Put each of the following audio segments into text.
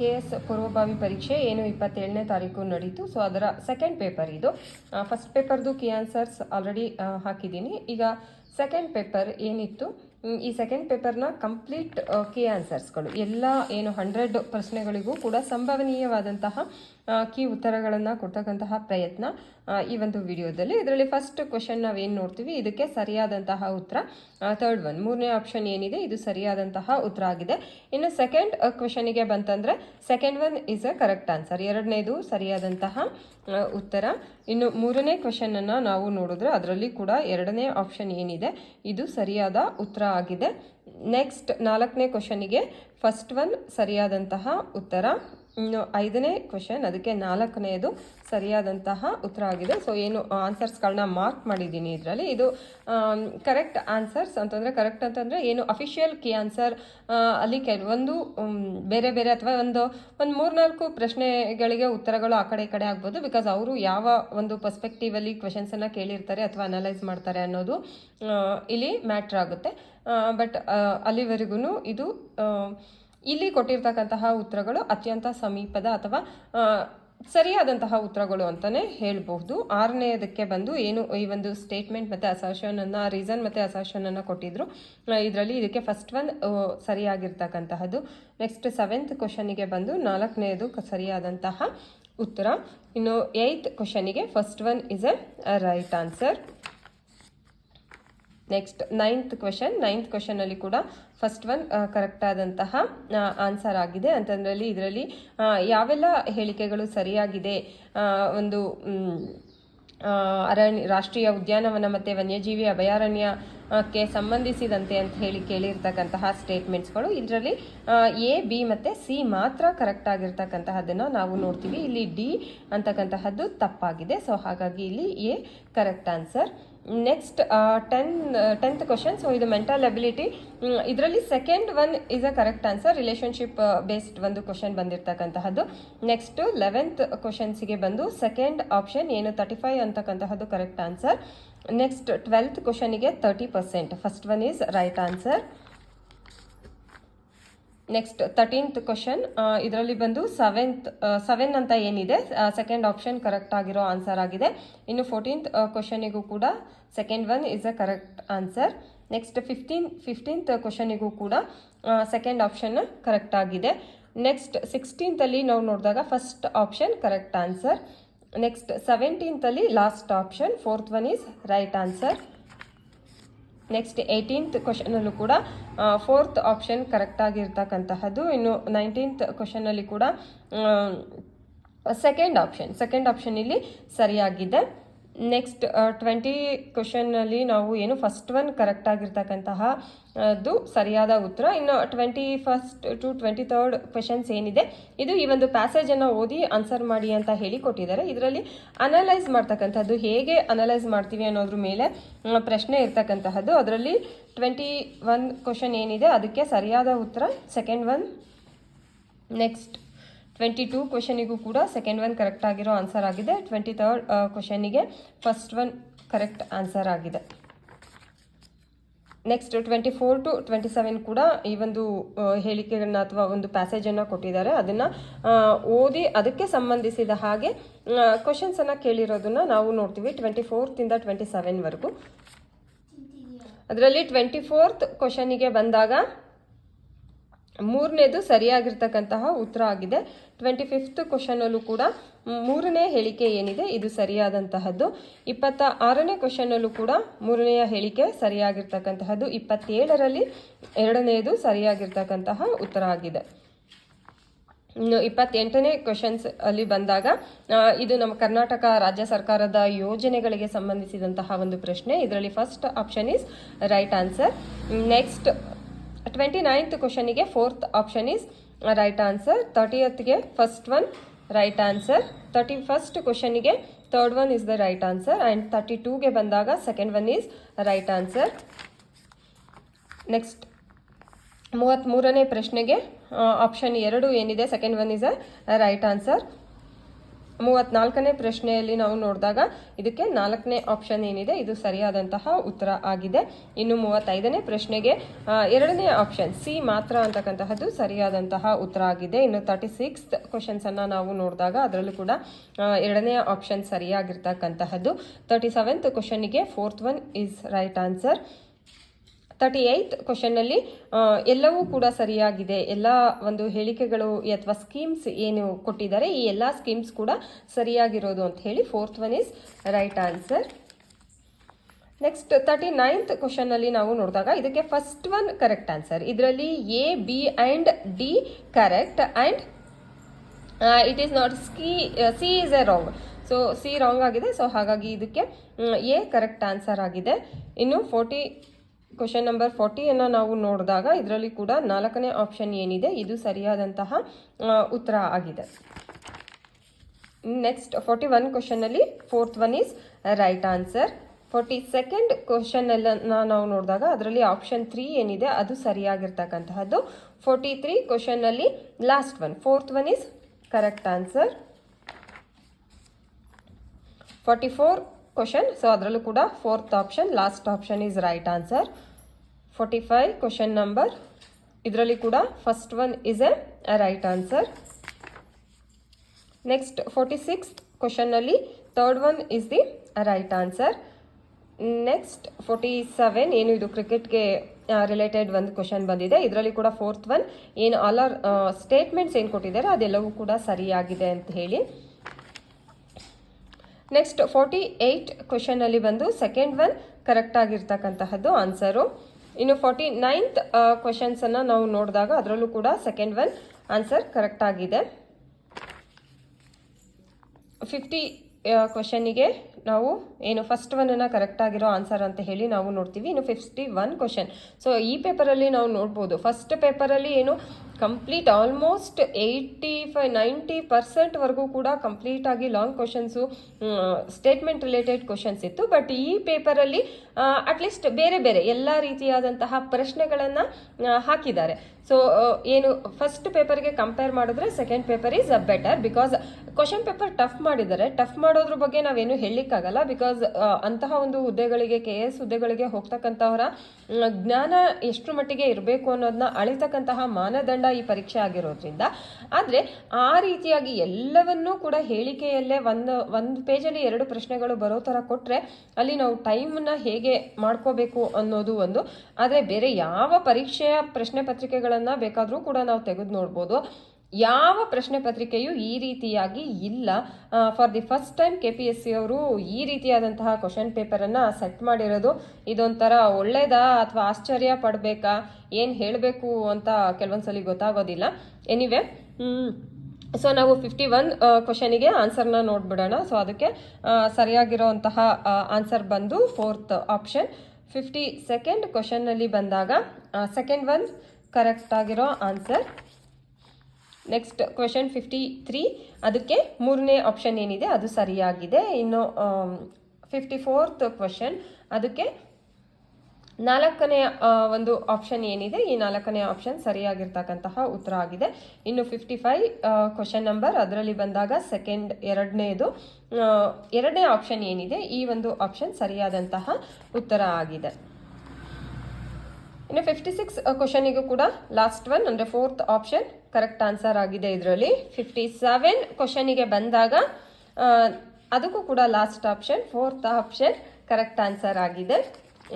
K S ಪೂರ್ವಭಾವಿ ಪರೀಕ್ಷೆ ಏನು ಇಪ್ಪತ್ತೇಳನೇ ತಾರೀಕು ನಡೀತು. ಸೊ ಅದರ ಸೆಕೆಂಡ್ ಪೇಪರ್ ಇದು. ಫಸ್ಟ್ ಪೇಪರ್ದು ಕೀ ಆನ್ಸರ್ಸ್ ಆಲ್ರೆಡಿ ಹಾಕಿದ್ದೀನಿ. ಈಗ ಸೆಕೆಂಡ್ ಪೇಪರ್ ಏನಿತ್ತು? ಈ ಸೆಕೆಂಡ್ ಪೇಪರ್ನ ಕಂಪ್ಲೀಟ್ ಕೀ ಆನ್ಸರ್ಸ್ಗಳು ಎಲ್ಲ ಏನು ಹಂಡ್ರೆಡ್ ಪ್ರಶ್ನೆಗಳಿಗೂ ಕೂಡ ಸಂಭವನೀಯವಾದಂತಹ ಕೀ ಉತ್ತರಗಳನ್ನು ಕೊಡ್ತಕ್ಕಂತಹ ಪ್ರಯತ್ನ ಈ ಒಂದು ವಿಡಿಯೋದಲ್ಲಿ. ಇದರಲ್ಲಿ ಫಸ್ಟ್ ಕ್ವಶನ್ ನಾವೇನು ನೋಡ್ತೀವಿ? ಇದಕ್ಕೆ ಸರಿಯಾದಂತಹ ಉತ್ತರ. ಥರ್ಡ್ ಒನ್ ಮೂರನೇ ಆಪ್ಷನ್ ಏನಿದೆ? ಇದು ಸರಿಯಾದಂತಹ ಉತ್ತರ ಆಗಿದೆ. ಇನ್ನು ಸೆಕೆಂಡ್ ಕ್ವಶನಿಗೆ ಬಂತಂದ್ರೆ second one is a correct answer ಎರಡನೇದು ಸರಿಯಾದಂತಹ ಉತ್ತರ. ಇನ್ನು ಮೂರನೇ ಕ್ವಶನ್ ಅನ್ನ ನಾವು ನೋಡಿದ್ರೆ ಅದರಲ್ಲಿ ಕೂಡ ಎರಡನೇ ಆಪ್ಷನ್ ಏನಿದೆ? ಇದು ಸರಿಯಾದ ಉತ್ತರ ಆಗಿದೆ. ನೆಕ್ಸ್ಟ್ ನಾಲ್ಕನೇ ಕ್ವಶನಿಗೆ ಫಸ್ಟ್ ಒನ್ ಸರಿಯಾದಂತಹ ಉತ್ತರ. ಇನ್ನು ಐದನೇ ಕ್ವಶನ್ ಅದಕ್ಕೆ ನಾಲ್ಕನೆಯದು ಸರಿಯಾದಂತಹ ಉತ್ತರ ಆಗಿದೆ. ಸೊ ಏನು ಆನ್ಸರ್ಸ್ಗಳನ್ನ ಮಾರ್ಕ್ ಮಾಡಿದ್ದೀನಿ ಇದರಲ್ಲಿ. ಇದು ಕರೆಕ್ಟ್ ಆನ್ಸರ್ಸ್ ಅಂತಂದರೆ ಕರೆಕ್ಟ್ ಅಂತಂದರೆ ಏನು ಅಫಿಷಿಯಲ್ ಕೀ ಆನ್ಸರ್ ಅಲ್ಲಿ ಕೆಲವೊಂದು ಬೇರೆ ಬೇರೆ ಅಥವಾ ಒಂದು ಒಂದು ಮೂರ್ನಾಲ್ಕು ಪ್ರಶ್ನೆಗಳಿಗೆ ಉತ್ತರಗಳು ಆ ಕಡೆ ಈ ಕಡೆ ಆಗ್ಬೋದು. ಬಿಕಾಸ್ ಅವರು ಯಾವ ಒಂದು ಪರ್ಸ್ಪೆಕ್ಟಿವಲ್ಲಿ ಕ್ವೆಶನ್ಸನ್ನು ಕೇಳಿರ್ತಾರೆ ಅಥವಾ ಅನಲೈಸ್ ಮಾಡ್ತಾರೆ ಅನ್ನೋದು ಇಲ್ಲಿ ಮ್ಯಾಟ್ರ್ ಆಗುತ್ತೆ. ಬಟ್ ಅಲ್ಲಿವರೆಗೂ ಇದು ಇಲ್ಲಿ ಕೊಟ್ಟಿರ್ತಕ್ಕಂತಹ ಉತ್ತರಗಳು ಅತ್ಯಂತ ಸಮೀಪದ ಅಥವಾ ಸರಿಯಾದಂತಹ ಉತ್ತರಗಳು ಅಂತಲೇ ಹೇಳಬಹುದು. ಆರನೆಯದಕ್ಕೆ ಬಂದು ಏನು ಈ ಒಂದು ಸ್ಟೇಟ್ಮೆಂಟ್ ಮತ್ತು ಅಸರ್ಷನನ್ನು ರೀಸನ್ ಮತ್ತು ಅಸರ್ಷನನ್ನು ಕೊಟ್ಟಿದ್ರು. ಇದರಲ್ಲಿ ಇದಕ್ಕೆ ಫಸ್ಟ್ ಒನ್ ಸರಿಯಾಗಿರ್ತಕ್ಕಂತಹದ್ದು. ನೆಕ್ಸ್ಟ್ ಸೆವೆಂತ್ ಕ್ವಶನಿಗೆ ಬಂದು ನಾಲ್ಕನೆಯದು ಸರಿಯಾದಂತಹ ಉತ್ತರ. ಇನ್ನು eighth ಕ್ವಶನಿಗೆ first one is a right answer next ninth question ninth ಕ್ವೆಶನಲ್ಲಿ ಕೂಡ ಫಸ್ಟ್ ಒನ್ ಕರೆಕ್ಟ್ ಆದಂತಹ ಆನ್ಸರ್ ಆಗಿದೆ. ಅಂತಂದ್ರಲ್ಲಿ ಇದರಲ್ಲಿ ಯಾವೆಲ್ಲ ಹೇಳಿಕೆಗಳು ಸರಿಯಾಗಿದೆ? ಒಂದು ಅರಣ್ಯ, ರಾಷ್ಟ್ರೀಯ ಉದ್ಯಾನವನ ಮತ್ತು ವನ್ಯಜೀವಿ ಅಭಯಾರಣ್ಯಕ್ಕೆ ಸಂಬಂಧಿಸಿದಂತೆ ಅಂತ ಹೇಳಿ ಕೇಳಿರ್ತಕ್ಕಂತಹ ಸ್ಟೇಟ್ಮೆಂಟ್ಸ್ಗಳು ಇದರಲ್ಲಿ ಎ ಬಿ ಮತ್ತು ಸಿ ಮಾತ್ರ ಕರೆಕ್ಟ್ ಆಗಿರ್ತಕ್ಕಂತಹದ್ದನ್ನು ನಾವು ನೋಡ್ತೀವಿ. ಇಲ್ಲಿ ಡಿ ಅಂತಕ್ಕಂತಹದ್ದು ತಪ್ಪಾಗಿದೆ. ಸೊ ಹಾಗಾಗಿ ಇಲ್ಲಿ A correct answer next ten tenth question so ಇದು ಮೆಂಟಲ್ ಅಬಿಲಿಟಿ ಇದರಲ್ಲಿ second one is a correct answer relationship based ಒಂದು ಕ್ವಶನ್ ಬಂದಿರತಕ್ಕಂತಹದ್ದು. ನೆಕ್ಸ್ಟ್ ಲೆವೆಂತ್ ಕ್ವಶನ್ಸ್ಗೆ ಬಂದು ಸೆಕೆಂಡ್ ಆಪ್ಷನ್ ಏನು ತರ್ಟಿ ಫೈವ್ ಅಂತಕ್ಕಂತಹದ್ದು correct answer next twelfth ಕ್ವಶನಿಗೆ thirty percent first one is right answer next thirteenth question ಇದರಲ್ಲಿ ಬಂದು seventh seven ಅಂತ ಏನಿದೆ ಸೆಕೆಂಡ್ ಆಪ್ಷನ್ ಕರೆಕ್ಟ್ ಆಗಿರೋ ಆನ್ಸರ್ ಆಗಿದೆ. ಇನ್ನು ಫೋರ್ಟೀನ್ತ್ ಕ್ವಶನಿಗೂ ಕೂಡ second one is a correct answer next fifteen fifteenth ಕ್ವಶನಿಗೂ ಕೂಡ ಸೆಕೆಂಡ್ ಆಪ್ಷನ್ ಕರೆಕ್ಟ್ ಆಗಿದೆ. ನೆಕ್ಸ್ಟ್ ಸಿಕ್ಸ್ಟೀನ್ತಲ್ಲಿ ನಾವು ನೋಡಿದಾಗ first option correct answer next ಸೆವೆಂಟೀನ್ತಲ್ಲಿ last option fourth one is right answer next eighteenth ಕ್ವಶನಲ್ಲೂ ಕೂಡ ಫೋರ್ತ್ ಆಪ್ಷನ್ ಕರೆಕ್ಟ್ ಆಗಿರ್ತಕ್ಕಂತಹದ್ದು. ಇನ್ನು ನೈನ್ಟೀನ್ತ್ ಕ್ವಶನಲ್ಲಿ ಕೂಡ second option second option ಇಲ್ಲಿ ಸರಿಯಾಗಿದೆ. ನೆಕ್ಸ್ಟ್ ಟ್ವೆಂಟಿ ಕ್ವಶನ್ನಲ್ಲಿ ನಾವು ಏನು ಫಸ್ಟ್ ಒನ್ ಕರೆಕ್ಟ್ ಆಗಿರ್ತಕ್ಕಂತಹ ಅದು ಸರಿಯಾದ ಉತ್ತರ. ಇನ್ನು twenty first to twenty third questions ಏನಿದೆ, ಇದು ಈ ಒಂದು ಪ್ಯಾಸೇಜನ್ನು ಓದಿ ಆನ್ಸರ್ ಮಾಡಿ ಅಂತ ಹೇಳಿ ಕೊಟ್ಟಿದ್ದಾರೆ. ಇದರಲ್ಲಿ ಅನಲೈಸ್ ಮಾಡ್ತಕ್ಕಂಥದ್ದು ಹೇಗೆ ಅನಲೈಸ್ ಮಾಡ್ತೀವಿ ಅನ್ನೋದ್ರ ಮೇಲೆ ಪ್ರಶ್ನೆ ಇರ್ತಕ್ಕಂತಹದ್ದು. ಅದರಲ್ಲಿ ಟ್ವೆಂಟಿ ಒನ್ ಕ್ವಶನ್ ಏನಿದೆ, ಅದಕ್ಕೆ ಸರಿಯಾದ ಉತ್ತರ. Second one next twenty two ಕ್ವೆಶನಿಗೂ ಕೂಡ ಸೆಕೆಂಡ್ ಒನ್ ಕರೆಕ್ಟ್ ಆಗಿರೋ ಆನ್ಸರ್ ಆಗಿದೆ. ಟ್ವೆಂಟಿ ತರ್ಡ್ ಕ್ವೆಶನಿಗೆ ಫಸ್ಟ್ ಒನ್ ಕರೆಕ್ಟ್ ಆನ್ಸರ್ ಆಗಿದೆ. Next twenty four to twenty seven ಕೂಡ ಈ ಒಂದು ಹೇಳಿಕೆಗಳನ್ನ ಅಥವಾ ಒಂದು ಪ್ಯಾಸೇಜನ್ನು ಕೊಟ್ಟಿದ್ದಾರೆ. ಅದನ್ನು ಓದಿ ಅದಕ್ಕೆ ಸಂಬಂಧಿಸಿದ ಹಾಗೆ ಕ್ವಶನ್ಸನ್ನು ಕೇಳಿರೋದನ್ನ ನಾವು ನೋಡ್ತೀವಿ ಟ್ವೆಂಟಿ ಫೋರ್ತಿಂದ ಟ್ವೆಂಟಿ ಸೆವೆನ್ವರೆಗೂ ಅದರಲ್ಲಿ ಟ್ವೆಂಟಿ ಫೋರ್ತ್ ಕ್ವಶನಿಗೆ ಬಂದಾಗ ಮೂರನೇದು ಸರಿಯಾಗಿರ್ತಕ್ಕಂತಹ ಉತ್ತರ ಆಗಿದೆ. ಟ್ವೆಂಟಿ ಫಿಫ್ತ್ ಕ್ವಶನಲ್ಲೂ ಕೂಡ ಮೂರನೇ ಹೇಳಿಕೆ ಏನಿದೆ, ಇದು ಸರಿಯಾದಂತಹದ್ದು. ಇಪ್ಪತ್ತ ಆರನೇ ಕ್ವಶನಲ್ಲೂ ಕೂಡ ಮೂರನೆಯ ಹೇಳಿಕೆ ಸರಿಯಾಗಿರ್ತಕ್ಕಂತಹದ್ದು. ಇಪ್ಪತ್ತೇಳರಲ್ಲಿ ಎರಡನೆಯದು ಸರಿಯಾಗಿರ್ತಕ್ಕಂತಹ ಉತ್ತರ ಆಗಿದೆ. ಇನ್ನು ಇಪ್ಪತ್ತೆಂಟನೇ ಕ್ವಶನ್ಸ್ ಅಲ್ಲಿ ಬಂದಾಗ ಇದು ನಮ್ಮ ಕರ್ನಾಟಕ ರಾಜ್ಯ ಸರ್ಕಾರದ ಯೋಜನೆಗಳಿಗೆ ಸಂಬಂಧಿಸಿದಂತಹ ಒಂದು ಪ್ರಶ್ನೆ. ಇದರಲ್ಲಿ first option is right answer next twenty ninth ಕ್ವಶನಿಗೆ fourth option is right answer ತರ್ಟಿಯತ್ಗೆ first one right answer thirty first ಕ್ವಶನಿಗೆ third one is the right answer and thirty ಟೂಗೆ ಬಂದಾಗ second one is right answer next ಮೂವತ್ತ್ಮೂರನೇ ಪ್ರಶ್ನೆಗೆ option ಎರಡು ಏನಿದೆ second one is a right answer ಮೂವತ್ನಾಲ್ಕನೇ ಪ್ರಶ್ನೆಯಲ್ಲಿ ನಾವು ನೋಡಿದಾಗ ಇದಕ್ಕೆ ನಾಲ್ಕನೇ option ಏನಿದೆ? ಇದು ಸರಿಯಾದಂತಹ ಉತ್ತರ ಆಗಿದೆ. ಇನ್ನು ಮೂವತ್ತೈದನೇ ಪ್ರಶ್ನೆಗೆ ಎರಡನೇ ಆಪ್ಷನ್ ಸಿ ಮಾತ್ರ ಅಂತಕ್ಕಂತಹದ್ದು ಸರಿಯಾದಂತಹ ಉತ್ತರ ಆಗಿದೆ. ಇನ್ನು ತರ್ಟಿ ಸಿಕ್ಸ್ ಕ್ವಶನ್ಸನ್ನು ನಾವು ನೋಡಿದಾಗ ಅದರಲ್ಲೂ ಕೂಡ ಎರಡನೇ ಆಪ್ಷನ್ ಸರಿಯಾಗಿರ್ತಕ್ಕಂತಹದ್ದು. Thirty seventh ಕ್ವಶನಿಗೆ fourth one is right answer thirty eighth ಕ್ವಶನ್ನಲ್ಲಿ ಎಲ್ಲವೂ ಕೂಡ ಸರಿಯಾಗಿದೆ. ಎಲ್ಲ ಒಂದು ಹೇಳಿಕೆಗಳು ಅಥವಾ ಸ್ಕೀಮ್ಸ್ ಏನು ಕೊಟ್ಟಿದ್ದಾರೆ, ಈ ಎಲ್ಲ ಸ್ಕೀಮ್ಸ್ ಕೂಡ ಸರಿಯಾಗಿರೋದು ಅಂತ ಹೇಳಿ fourth one is right answer next thirty ninth ಕ್ವಶನ್ನಲ್ಲಿ ನಾವು ನೋಡಿದಾಗ ಇದಕ್ಕೆ ಫಸ್ಟ್ ಒನ್ ಕರೆಕ್ಟ್ ಆನ್ಸರ್ ಇದರಲ್ಲಿ A B and D correct and it is not ski C is a wrong so C wrong ಆಗಿದೆ. ಸೊ ಹಾಗಾಗಿ ಇದಕ್ಕೆ ಎ ಕರೆಕ್ಟ್ ಆನ್ಸರ್ ಆಗಿದೆ. ಇನ್ನು forty question number ಫೋರ್ಟಿಯನ್ನು ನಾವು ನೋಡಿದಾಗ ಇದರಲ್ಲಿ ಕೂಡ ನಾಲ್ಕನೇ ಆಪ್ಷನ್ ಏನಿದೆ? ಇದು ಸರಿಯಾದಂತಹ ಉತ್ತರ ಆಗಿದೆ. Next forty one ಕ್ವಶನ್ನಲ್ಲಿ fourth one is right answer forty second question ನಾವು ನೋಡಿದಾಗ ಅದರಲ್ಲಿ ಆಪ್ಷನ್ ತ್ರೀ ಏನಿದೆ? ಅದು ಸರಿಯಾಗಿರ್ತಕ್ಕಂತಹದ್ದು. Forty three ಕ್ವಶನ್ನಲ್ಲಿ last one fourth one is correct answer forty four question so ಅದರಲ್ಲೂ ಕೂಡ fourth option last option is right answer forty five question number ಇದರಲ್ಲಿ ಕೂಡ first one is a right answer next forty six ಕ್ವಶನ್ನಲ್ಲಿ third one is the right answer next forty seven ಏನು ಇದು ಕ್ರಿಕೆಟ್ಗೆ related ಒಂದು question ಬಂದಿದೆ. ಇದರಲ್ಲಿ ಕೂಡ fourth one ಏನು ಆಲ್ ಆರ್ ಸ್ಟೇಟ್ಮೆಂಟ್ಸ್ ಏನು ಕೊಟ್ಟಿದ್ದಾರೆ ಅದೆಲ್ಲವೂ ಕೂಡ ಸರಿಯಾಗಿದೆ ಅಂತ ಹೇಳಿ. ನೆಕ್ಸ್ಟ್ ಫೋರ್ಟಿ ಏಯ್ಟ್ ಕ್ವಶನಲ್ಲಿ ಬಂದು ಸೆಕೆಂಡ್ ಒನ್ ಕರೆಕ್ಟ್ ಆಗಿರ್ತಕ್ಕಂತಹದ್ದು ಆನ್ಸರು ಇನ್ನು ಫಾರ್ಟಿ ನೈನ್ತ್ ಕ್ವಶನ್ಸನ್ನು ನಾವು ನೋಡಿದಾಗ ಅದರಲ್ಲೂ ಕೂಡ ಸೆಕೆಂಡ್ ಒನ್ ಆನ್ಸರ್ ಕರೆಕ್ಟ್ ಆಗಿದೆ. ಫಿಫ್ಟಿ ಕ್ವಶನಿಗೆ ನಾವು ಏನು ಫಸ್ಟ್ ಒನ್ನನ್ನು ಕರೆಕ್ಟ್ ಆಗಿರೋ ಆನ್ಸರ್ ಅಂತ ಹೇಳಿ ನಾವು ನೋಡ್ತೀವಿ. ಇನ್ನು ಫಿಫ್ಟಿ ಒನ್ ಕ್ವಶನ್ ಸೊ ಈ ಪೇಪರಲ್ಲಿ ನಾವು ನೋಡ್ಬೋದು. ಫಸ್ಟ್ ಪೇಪರಲ್ಲಿ ಏನು complete almost eighty five ninety ಪರ್ಸೆಂಟ್ವರೆಗೂ ಕೂಡ ಕಂಪ್ಲೀಟ್ ಆಗಿ long questions statement related questions ಇತ್ತು. ಬಟ್ ಈ ಪೇಪರಲ್ಲಿ ಅಟ್ಲೀಸ್ಟ್ ಬೇರೆ ಬೇರೆ ಎಲ್ಲ ರೀತಿಯಾದಂತಹ ಪ್ರಶ್ನೆಗಳನ್ನು ಹಾಕಿದ್ದಾರೆ. ಸೊ ಏನು ಫಸ್ಟ್ ಪೇಪರ್ಗೆ ಕಂಪೇರ್ ಮಾಡಿದ್ರೆ second paper is better because question paper tough ಮಾಡಿದ್ದಾರೆ. ಟಫ್ ಮಾಡೋದ್ರ ಬಗ್ಗೆ ನಾವೇನು ಹೇಳಲಿಕ್ಕಾಗಲ್ಲ ಬಿಕಾಸ್ ಅಂತಹ ಒಂದು ಹುದ್ದೆಗಳಿಗೆ ಕೆ ಎಸ್ ಹುದ್ದೆಗಳಿಗೆ ಹೋಗ್ತಕ್ಕಂಥವರ ಜ್ಞಾನ ಎಷ್ಟು ಮಟ್ಟಿಗೆ ಇರಬೇಕು ಅನ್ನೋದನ್ನ ಅಳಿತಕ್ಕಂತಹ ಮಾನದಂಡ ಈ ಪರೀಕ್ಷೆ ಆಗಿರೋದ್ರಿಂದ. ಆದರೆ ಆ ರೀತಿಯಾಗಿ ಎಲ್ಲವನ್ನೂ ಕೂಡ ಹೇಳಿಕೆಯಲ್ಲೇ ಒಂದು ಒಂದು ಪೇಜಲ್ಲಿ ಎರಡು ಪ್ರಶ್ನೆಗಳು ಬರೋ ಥರ ಕೊಟ್ಟರೆ ಅಲ್ಲಿ ನಾವು ಟೈಮನ್ನ ಹೇಗೆ ಮಾಡ್ಕೋಬೇಕು ಅನ್ನೋದು ಒಂದು. ಆದರೆ ಬೇರೆ ಯಾವ ಪರೀಕ್ಷೆಯ ಪ್ರಶ್ನೆ ಪತ್ರಿಕೆಗಳನ್ನು ಬೇಕಾದರೂ ಕೂಡ ನಾವು ತೆಗೆದು ನೋಡ್ಬೋದು. ಯಾವ ಪ್ರಶ್ನೆ ಪತ್ರಿಕೆಯು ಈ ರೀತಿಯಾಗಿ ಇಲ್ಲ for the first time K P S C ಅವರು ಈ ರೀತಿಯಾದಂತಹ ಕ್ವಶನ್ ಪೇಪರನ್ನು ಸೆಟ್ ಮಾಡಿರೋದು ಇದೊಂಥರ ಒಳ್ಳೇದಾ ಅಥವಾ ಆಶ್ಚರ್ಯ ಪಡಬೇಕಾ, ಏನು ಹೇಳಬೇಕು ಅಂತ ಕೆಲವೊಂದ್ಸಲಿ ಗೊತ್ತಾಗೋದಿಲ್ಲ. ಎನಿವೆ ಸೊ ನಾವು ಫಿಫ್ಟಿ ಒನ್ ಕ್ವಶನಿಗೆ ಆನ್ಸರ್ನ ನೋಡ್ಬಿಡೋಣ. ಸೊ ಅದಕ್ಕೆ ಸರಿಯಾಗಿರೋ ಸರಿಯಾಗಿರೋಂತಹ ಆನ್ಸರ್ ಬಂದು ಫೋರ್ತ್ ಆಪ್ಷನ್ ಫಿಫ್ಟಿ ಸೆಕೆಂಡ್ ಕ್ವಶನ್ನಲ್ಲಿ ಬಂದಾಗ ಸೆಕೆಂಡ್ ಒನ್ ಕರೆಕ್ಟ್ ಆಗಿರೋ answer next question fifty three ಅದಕ್ಕೆ ಮೂರನೇ ಆಪ್ಷನ್ ಏನಿದೆ, ಅದು ಸರಿಯಾಗಿದೆ. ಇನ್ನು ಫಿಫ್ಟಿ ಫೋರ್ತ್ ಕ್ವೆಶನ್ ಅದಕ್ಕೆ ನಾಲ್ಕನೇ ಒಂದು ಆಪ್ಷನ್ ಏನಿದೆ, ಈ ನಾಲ್ಕನೇ ಆಪ್ಷನ್ ಸರಿಯಾಗಿರ್ತಕ್ಕಂತಹ ಉತ್ತರ ಆಗಿದೆ. ಇನ್ನು ಫಿಫ್ಟಿ ಫೈವ್ ಕ್ವಶನ್ ನಂಬರ್ ಅದರಲ್ಲಿ ಬಂದಾಗ ಸೆಕೆಂಡ್ ಎರಡನೇದು ಎರಡನೇ ಆಪ್ಷನ್ ಏನಿದೆ, ಈ ಒಂದು ಆಪ್ಷನ್ ಸರಿಯಾದಂತಹ ಉತ್ತರ ಆಗಿದೆ. ಇನ್ನು ಫಿಫ್ಟಿ ಸಿಕ್ಸ್ ಕ್ವಶನಿಗೂ ಕೂಡ ಲಾಸ್ಟ್ ಒನ್ ಅಂದರೆ ಫೋರ್ತ್ ಆಪ್ಷನ್ ಕರೆಕ್ಟ್ ಆನ್ಸರ್ ಆಗಿದೆ ಇದರಲ್ಲಿ. ಫಿಫ್ಟಿ ಸೆವೆನ್ ಕ್ವಶನಿಗೆ ಬಂದಾಗ ಅದಕ್ಕೂ ಕೂಡ last option fourth option correct answer ಆಗಿದೆ.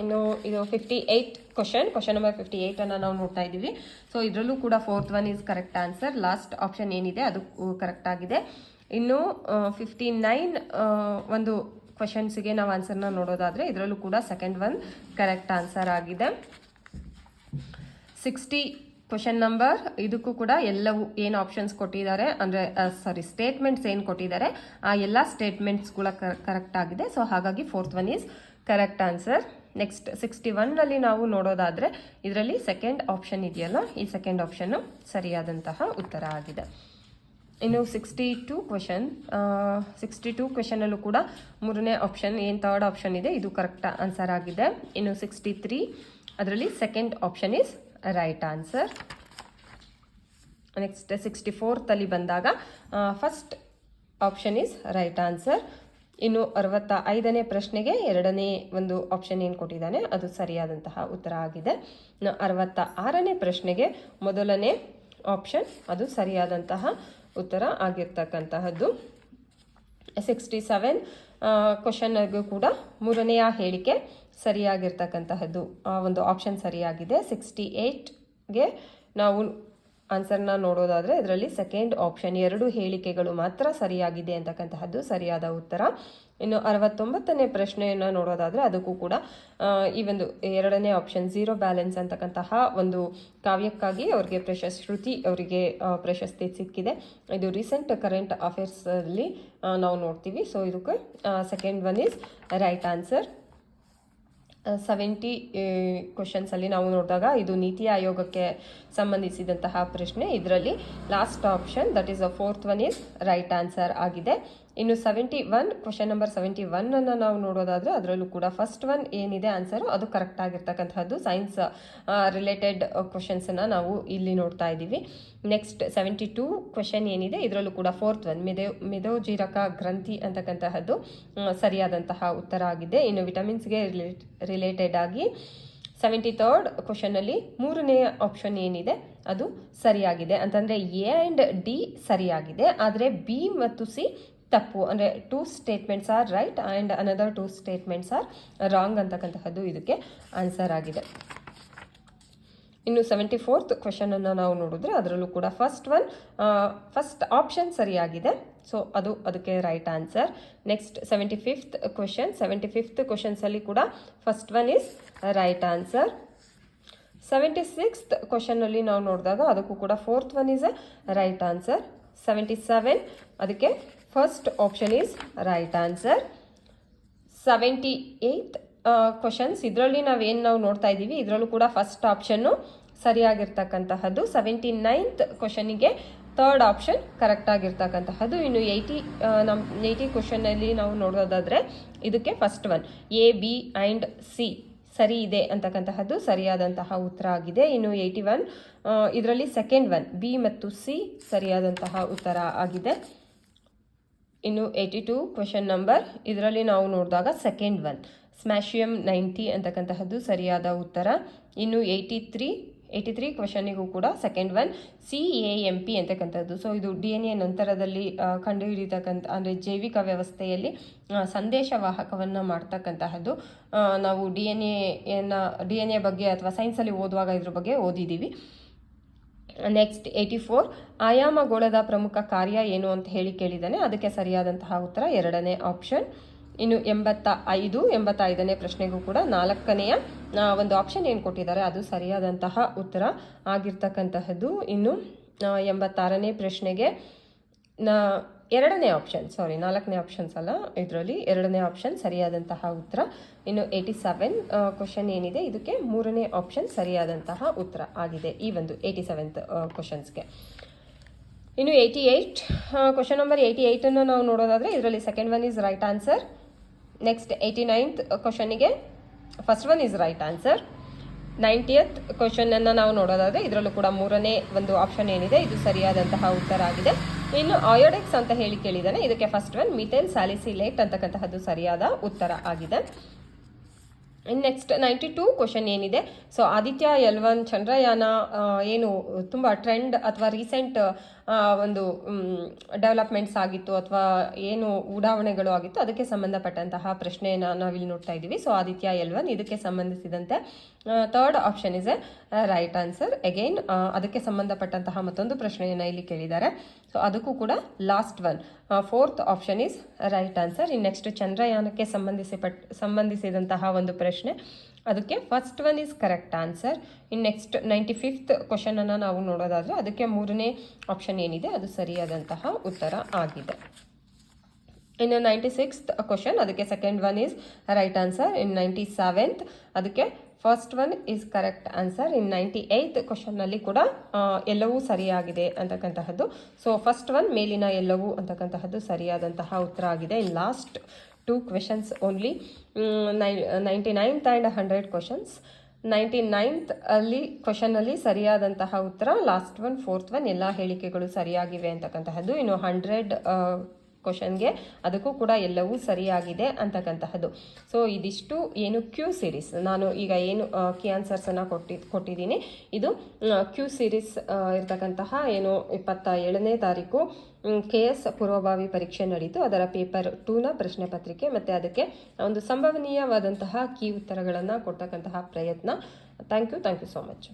ಇನ್ನು ಇದು fifty eight question question number fifty ಏಯ್ಟನ್ನು ನಾವು ನೋಡ್ತಾ ಇದ್ದೀವಿ. ಸೊ ಇದರಲ್ಲೂ ಕೂಡ fourth one is correct answer last option ಏನಿದೆ ಅದು ಕರೆಕ್ಟ್ ಆಗಿದೆ. ಇನ್ನು ಫಿಫ್ಟಿ ನೈನ್ ಒಂದು ಕ್ವಶನ್ಸ್ಗೆ ನಾವು ಆನ್ಸರ್ನ ನೋಡೋದಾದರೆ ಇದರಲ್ಲೂ ಕೂಡ ಸೆಕೆಂಡ್ ಒನ್ ಕರೆಕ್ಟ್ ಆನ್ಸರ್ ಆಗಿದೆ. ಸಿಕ್ಸ್ಟಿ ಕ್ವಶನ್ ನಂಬರ್ ಇದಕ್ಕೂ ಕೂಡ ಎಲ್ಲವೂ ಏನು ಆಪ್ಷನ್ಸ್ ಕೊಟ್ಟಿದ್ದಾರೆ? ಅಂದರೆ ಸಾರಿ ಸ್ಟೇಟ್ಮೆಂಟ್ಸ್ ಏನು ಕೊಟ್ಟಿದ್ದಾರೆ? ಆ ಎಲ್ಲ ಸ್ಟೇಟ್ಮೆಂಟ್ಸ್ಗಳ ಕರೆಕ್ಟ್ ಆಗಿದೆ. ಸೊ ಹಾಗಾಗಿ fourth one is correct answer next sixty ಒನ್ನಲ್ಲಿ ನಾವು ನೋಡೋದಾದರೆ, ಇದರಲ್ಲಿ ಸೆಕೆಂಡ್ ಆಪ್ಷನ್ ಇದೆಯಲ್ಲ? ಈ ಸೆಕೆಂಡ್ ಆಪ್ಷನ್ನು ಸರಿಯಾದಂತಹ ಉತ್ತರ ಆಗಿದೆ. ಇನ್ನು sixty two question sixty two ಕ್ವಶನಲ್ಲೂ ಕೂಡ ಮೂರನೇ ಆಪ್ಷನ್ ಏನು ಥರ್ಡ್ ಆಪ್ಷನ್ ಇದೆ? ಇದು ಕರೆಕ್ಟ್ ಆನ್ಸರ್ ಆಗಿದೆ. ಇನ್ನು ಸಿಕ್ಸ್ಟಿ ತ್ರೀ ಅದರಲ್ಲಿ second option is right answer next sixty ಫೋರ್ತಲ್ಲಿ ಬಂದಾಗ first option is right answer ಇನ್ನು ಅರವತ್ತ ಐದನೇ ಪ್ರಶ್ನೆಗೆ ಎರಡನೇ ಒಂದು ಆಪ್ಷನ್ ಏನು ಕೊಟ್ಟಿದ್ದಾನೆ, ಅದು ಸರಿಯಾದಂತಹ ಉತ್ತರ ಆಗಿದೆ. ಅರವತ್ತ ಆರನೇ ಪ್ರಶ್ನೆಗೆ ಮೊದಲನೇ ಆಪ್ಷನ್ ಅದು ಸರಿಯಾದಂತಹ ಉತ್ತರ ಆಗಿರ್ತಕ್ಕಂತಹದ್ದು. ಸಿಕ್ಸ್ಟಿ ಸೆವೆನ್ ಕ್ವಶನ್ಗೂ ಕೂಡ ಮೂರನೆಯ ಹೇಳಿಕೆ ಸರಿಯಾಗಿರ್ತಕ್ಕಂತಹದ್ದು, ಆ ಒಂದು ಆಪ್ಷನ್ ಸರಿಯಾಗಿದೆ. ಸಿಕ್ಸ್ಟಿ ಏಯ್ಟ್ಗೆ ನಾವು ಆನ್ಸರ್ನ ನೋಡೋದಾದರೆ ಇದರಲ್ಲಿ ಸೆಕೆಂಡ್ ಆಪ್ಷನ್ ಎರಡು ಹೇಳಿಕೆಗಳು ಮಾತ್ರ ಸರಿಯಾಗಿದೆ ಅಂತಕ್ಕಂತಹದ್ದು ಸರಿಯಾದ ಉತ್ತರ. ಇನ್ನು ಅರವತ್ತೊಂಬತ್ತನೇ ಪ್ರಶ್ನೆಯನ್ನು ನೋಡೋದಾದರೆ ಅದಕ್ಕೂ ಕೂಡ ಈ ಒಂದು ಎರಡನೇ ಆಪ್ಷನ್ ಝೀರೋ ಬ್ಯಾಲೆನ್ಸ್ ಅಂತಕ್ಕಂತಹ ಒಂದು ಕಾವ್ಯಕ್ಕಾಗಿ ಅವರಿಗೆ ಪ್ರಶಸ್ತಿ ಶ್ರುತಿ ಅವರಿಗೆ ಪ್ರಶಸ್ತಿ ಸಿಕ್ಕಿದೆ. ಇದು ರೀಸೆಂಟ್ ಕರೆಂಟ್ ಅಫೇರ್ಸಲ್ಲಿ ನಾವು ನೋಡ್ತೀವಿ. ಸೊ ಇದಕ್ಕೆ second one is right answer seventy ಕ್ವಶನ್ಸಲ್ಲಿ ನಾವು ನೋಡಿದಾಗ ಇದು ನೀತಿ ಆಯೋಗಕ್ಕೆ ಸಂಬಂಧಿಸಿದಂತಹ ಪ್ರಶ್ನೆ. ಇದರಲ್ಲಿ last option that is a fourth one is right answer ಆಗಿದೆ. ಇನ್ನು seventy one, question number seventy ಒನ್ನನ್ನು ನಾವು ನೋಡೋದಾದ್ರೆ ಅದರಲ್ಲೂ ಕೂಡ ಫಸ್ಟ್ ಒನ್ ಏನಿದೆ ಆನ್ಸರು ಅದು ಕರೆಕ್ಟ್ ಆಗಿರ್ತಕ್ಕಂಥದ್ದು ಸೈನ್ಸ್ ರಿಲೇಟೆಡ್ ಕ್ವಶನ್ಸನ್ನು ನಾವು ಇಲ್ಲಿ ನೋಡ್ತಾ ಇದ್ದೀವಿ. ನೆಕ್ಸ್ಟ್ ಸೆವೆಂಟಿ ಟೂ ಕ್ವಶನ್ ಏನಿದೆ, ಇದರಲ್ಲೂ ಕೂಡ ಫೋರ್ತ್ ಒನ್ ಮೆದೋ ಮೆದೋಜೀರಕ ಗ್ರಂಥಿ ಅಂತಕ್ಕಂತಹದ್ದು ಸರಿಯಾದಂತಹ ಉತ್ತರ ಆಗಿದೆ. ಇನ್ನು ವಿಟಮಿನ್ಸ್ಗೆ ರಿಲೇಟೆಡ್ ಆಗಿ ಸೆವೆಂಟಿ ತರ್ಡ್ ಕ್ವಶನಲ್ಲಿ ಮೂರನೇ ಆಪ್ಷನ್ ಏನಿದೆ, ಅದು ಸರಿಯಾಗಿದೆ. ಅಂತಂದರೆ ಎ ಆ್ಯಂಡ್ ಡಿ ಸರಿಯಾಗಿದೆ, ಆದರೆ ಬಿ ಮತ್ತು ಸಿ ತಪ್ಪು, ಅಂದರೆ two statements are right and another two statements are wrong ಅಂತಕ್ಕಂತಹದ್ದು ಇದಕ್ಕೆ ಆನ್ಸರ್ ಆಗಿದೆ. ಇನ್ನು ಸೆವೆಂಟಿ ಫೋರ್ತ್ ಕ್ವಶನನ್ನು ನಾವು ನೋಡಿದ್ರೆ ಅದರಲ್ಲೂ ಕೂಡ ಫಸ್ಟ್ ಒನ್ ಫಸ್ಟ್ ಆಪ್ಷನ್ ಸರಿಯಾಗಿದೆ. ಸೊ ಅದು ಅದಕ್ಕೆ right answer next seventy fifth question seventy fifth ಕ್ವಶನ್ಸಲ್ಲಿ ಕೂಡ first one is right answer seventy sixth ಕ್ವೆಶನಲ್ಲಿ ನಾವು ನೋಡಿದಾಗ ಅದಕ್ಕೂ ಕೂಡ fourth one is a right answer seventy seven ಅದಕ್ಕೆ first option is right answer seventy eighth questions ಇದರಲ್ಲಿ ನಾವೇನು ನಾವು ನೋಡ್ತಾ ಇದ್ದೀವಿ ಇದರಲ್ಲೂ ಕೂಡ ಫಸ್ಟ್ ಆಪ್ಷನ್ನು ಸರಿಯಾಗಿರ್ತಕ್ಕಂತಹದ್ದು. ಸೆವೆಂಟಿ ನೈನ್ತ್ ಕ್ವಶನಿಗೆ ಥರ್ಡ್ ಆಪ್ಷನ್ ಕರೆಕ್ಟ್ ಆಗಿರ್ತಕ್ಕಂತಹದ್ದು. ಇನ್ನು ಏಯ್ಟಿ ನಮ್ಮ ಏಯ್ಟಿ ಕ್ವಶನಲ್ಲಿ ನಾವು ನೋಡೋದಾದರೆ ಇದಕ್ಕೆ first one A B and C ಸರಿ ಇದೆ ಅಂತಕ್ಕಂತಹದ್ದು ಸರಿಯಾದಂತಹ ಉತ್ತರ ಆಗಿದೆ. ಇನ್ನು ಏಯ್ಟಿ ಒನ್ ಇದರಲ್ಲಿ ಸೆಕೆಂಡ್ ಒನ್ ಬಿ ಮತ್ತು ಸಿ ಸರಿಯಾದಂತಹ ಉತ್ತರ ಆಗಿದೆ. ಇನ್ನು ಏಯ್ಟಿ ಟು ಕ್ವೆಶನ್ ನಂಬರ್ ಇದರಲ್ಲಿ ನಾವು ನೋಡಿದಾಗ ಸೆಕೆಂಡ್ ಒನ್ ಸ್ಮ್ಯಾಶಿಯಂ ನೈಂಟಿ ಅಂತಕ್ಕಂತಹದ್ದು ಸರಿಯಾದ ಉತ್ತರ. ಇನ್ನು ಏಯ್ಟಿ ತ್ರೀ ಏಯ್ಟಿ ತ್ರೀ ಕ್ವಶನಿಗೂ ಕೂಡ second one C A M P ಅಂತಕ್ಕಂಥದ್ದು ಸೊ ಇದು ಡಿ ಎನ್ ಎ ನಂತರದಲ್ಲಿ ಕಂಡುಹಿಡಿತಕ್ಕಂಥ ಅಂದರೆ ಜೈವಿಕ ವ್ಯವಸ್ಥೆಯಲ್ಲಿ ಸಂದೇಶ ವಾಹಕವನ್ನು ಮಾಡ್ತಕ್ಕಂತಹದ್ದು. ನಾವು D N N D N A ಬಗ್ಗೆ ಅಥವಾ ಸೈನ್ಸಲ್ಲಿ ಓದುವಾಗ ಇದ್ರ ಬಗ್ಗೆ ಓದಿದ್ದೀವಿ. ನೆಕ್ಸ್ಟ್ ಏಯ್ಟಿ ಫೋರ್ ಆಯಾಮಗೋಳದ ಪ್ರಮುಖ ಕಾರ್ಯ ಏನು ಅಂತ ಹೇಳಿ ಕೇಳಿದ್ದಾನೆ. ಅದಕ್ಕೆ ಸರಿಯಾದಂತಹ ಉತ್ತರ, ಎರಡನೇ ಆಪ್ಷನ್ ಇನ್ನು ಎಂಬತ್ತ ಐದು, ಎಂಬತ್ತೈದನೇ ಪ್ರಶ್ನೆಗೂ ಕೂಡ ನಾಲ್ಕನೆಯ ಒಂದು ಆಪ್ಷನ್ ಏನು ಕೊಟ್ಟಿದ್ದಾರೆ, ಅದು ಸರಿಯಾದಂತಹ ಉತ್ತರ ಆಗಿರ್ತಕ್ಕಂತಹದ್ದು. ಇನ್ನು ಎಂಬತ್ತಾರನೇ ಪ್ರಶ್ನೆಗೆ ಎರಡನೇ ಆಪ್ಷನ್ ಸಾರಿ ನಾಲ್ಕನೇ ಆಪ್ಷನ್ಸ್ ಅಲ್ಲ ಇದರಲ್ಲಿ. ಎರಡನೇ ಆಪ್ಷನ್ ಸರಿಯಾದಂತಹ ಉತ್ತರ. ಇನ್ನು ಏಯ್ಟಿ ಸೆವೆನ್ ಕ್ವಶನ್ ಏನಿದೆ? ಇದಕ್ಕೆ ಮೂರನೇ ಆಪ್ಷನ್ ಸರಿಯಾದಂತಹ ಉತ್ತರ ಆಗಿದೆ ಈ ಒಂದು ಏಯ್ಟಿ ಸೆವೆಂತ್ ಕ್ವಶನ್ಸ್ಗೆ ಇನ್ನು eighty eight question number eighty ಏಯ್ಟನ್ನು ನಾವು ನೋಡೋದಾದರೆ ಇದರಲ್ಲಿ second one is right answer next eighty ninth ಕ್ವಶನಿಗೆ first one is right answer ninetieth ಕ್ವಶನನ್ನು ನಾವು ನೋಡೋದಾದರೆ ಇದರಲ್ಲೂ ಕೂಡ ಮೂರನೇ ಒಂದು ಆಪ್ಷನ್ ಏನಿದೆ? ಇದು ಸರಿಯಾದಂತಹ ಉತ್ತರ ಆಗಿದೆ. ಇನ್ನು ಅಯೋಡೆಕ್ಸ್ ಅಂತ ಹೇಳಿ ಕೇಳಿದಾನೆ ಇದಕ್ಕೆ ಫಸ್ಟ್ ಒನ್ ಮಿಥೈಲ್ ಸ್ಯಾಲಿಸಿಲೇಟ್ ಅಂತಕ್ಕಂತಹದ್ದು ಸರಿಯಾದ ಉತ್ತರ ಆಗಿದೆ. ಇನ್ ನೆಕ್ಸ್ಟ್ ನೈಂಟಿ ಟೂ ಕ್ವಶನ್ ಏನಿದೆ? So Aditya L one Chandrayaan ಏನು, ತುಂಬ ಟ್ರೆಂಡ್ ಅಥವಾ ರೀಸೆಂಟ್ ಒಂದು ಡೆವಲಪ್ಮೆಂಟ್ಸ್ ಆಗಿತ್ತು ಅಥವಾ ಏನು ಉಡಾವಣೆಗಳು ಆಗಿತ್ತು, ಅದಕ್ಕೆ ಸಂಬಂಧಪಟ್ಟಂತಹ ಪ್ರಶ್ನೆಯನ್ನು ನಾವಿಲ್ಲಿ ನೋಡ್ತಾ ಇದ್ದೀವಿ. ಸೊ ಆದಿತ್ಯ ಎಲ್ವನ್ ಇದಕ್ಕೆ ಸಂಬಂಧಿಸಿದಂತೆ third option is a right answer again ಅದಕ್ಕೆ ಸಂಬಂಧಪಟ್ಟಂತಹ ಮತ್ತೊಂದು ಪ್ರಶ್ನೆಯನ್ನು ಇಲ್ಲಿ ಕೇಳಿದ್ದಾರೆ. ಸೊ ಅದಕ್ಕೂ ಕೂಡ last one fourth option is right answer ಇನ್ನು ನೆಕ್ಸ್ಟ್ ಚಂದ್ರಯಾನಕ್ಕೆ ಸಂಬಂಧಿಸಿಪಟ್, ಸಂಬಂಧಿಸಿದಂತಹ ಒಂದು ಪ್ರಶ್ನೆ. ಅದಕ್ಕೆ first one is correct answer ಇನ್ನು ನೆಕ್ಸ್ಟ್ ನೈಂಟಿ ಫಿಫ್ತ್ ಕ್ವಶನನ್ನು ನಾವು ನೋಡೋದಾದರೆ ಅದಕ್ಕೆ ಮೂರನೇ ಆಪ್ಷನ್ ಏನಿದೆ, ಅದು ಸರಿಯಾದಂತಹ ಉತ್ತರ ಆಗಿದೆ. ಇನ್ನು ನೈಂಟಿ ಸಿಕ್ಸ್ತ್ ಕ್ವಶನ್ ಅದಕ್ಕೆ second one is right answer in ninety seventh ಅದಕ್ಕೆ first one is correct answer in ninety eighth ಕ್ವಶನ್ನಲ್ಲಿ ಕೂಡ ಎಲ್ಲವೂ ಸರಿಯಾಗಿದೆ ಅಂತಕ್ಕಂತಹದ್ದು. ಸೊ ಫಸ್ಟ್ ಒನ್ ಮೇಲಿನ ಎಲ್ಲವೂ ಅಂತಕ್ಕಂತಹದ್ದು ಸರಿಯಾದಂತಹ ಉತ್ತರ ಆಗಿದೆ. ಇನ್ ಲಾಸ್ಟ್ ಕ್ವೆಶನ್ಸ್ ಓನ್ಲಿ ನೈ ninety ninth and hundred questions ninety ninth ಅಲ್ಲಿ ಕ್ವಶನಲ್ಲಿ ಸರಿಯಾದಂತಹ ಉತ್ತರ ಲಾಸ್ಟ್ ಒನ್ ಫೋರ್ತ್ ಒನ್ ಎಲ್ಲ ಹೇಳಿಕೆಗಳು ಸರಿಯಾಗಿವೆ ಅಂತಕ್ಕಂತಹದ್ದು. ಇನ್ನು ಹಂಡ್ರೆಡ್ ಕ್ವಶನ್ಗೆ ಅದಕ್ಕೂ ಕೂಡ ಎಲ್ಲವೂ ಸರಿಯಾಗಿದೆ ಅಂತಕ್ಕಂತಹದ್ದು. ಸೊ ಇದಿಷ್ಟು ಏನು ಕ್ಯೂ ಸೀರೀಸ್ ನಾನು ಈಗ ಏನು ಕೀ ಆನ್ಸರ್ಸನ್ನು ಕೊಟ್ಟಿ, ಕೊಟ್ಟಿದ್ದೀನಿ. ಇದು ಕ್ಯೂ ಸೀರೀಸ್ ಇರ್ತಕ್ಕಂತಹ ಏನು ಇಪ್ಪತ್ತ ಏಳನೇ ತಾರೀಕು ಕೆ ಎಸ್ ಪೂರ್ವಭಾವಿ ಪರೀಕ್ಷೆ ನಡೀತು. ಅದರ ಪೇಪರ್ ಟೂನ ಪ್ರಶ್ನೆ ಪತ್ರಿಕೆ ಮತ್ತು ಅದಕ್ಕೆ ಒಂದು ಸಂಭವನೀಯವಾದಂತಹ ಕೀ ಉತ್ತರಗಳನ್ನು ಕೊಡ್ತಕ್ಕಂತಹ ಪ್ರಯತ್ನ. Thank you thank you so much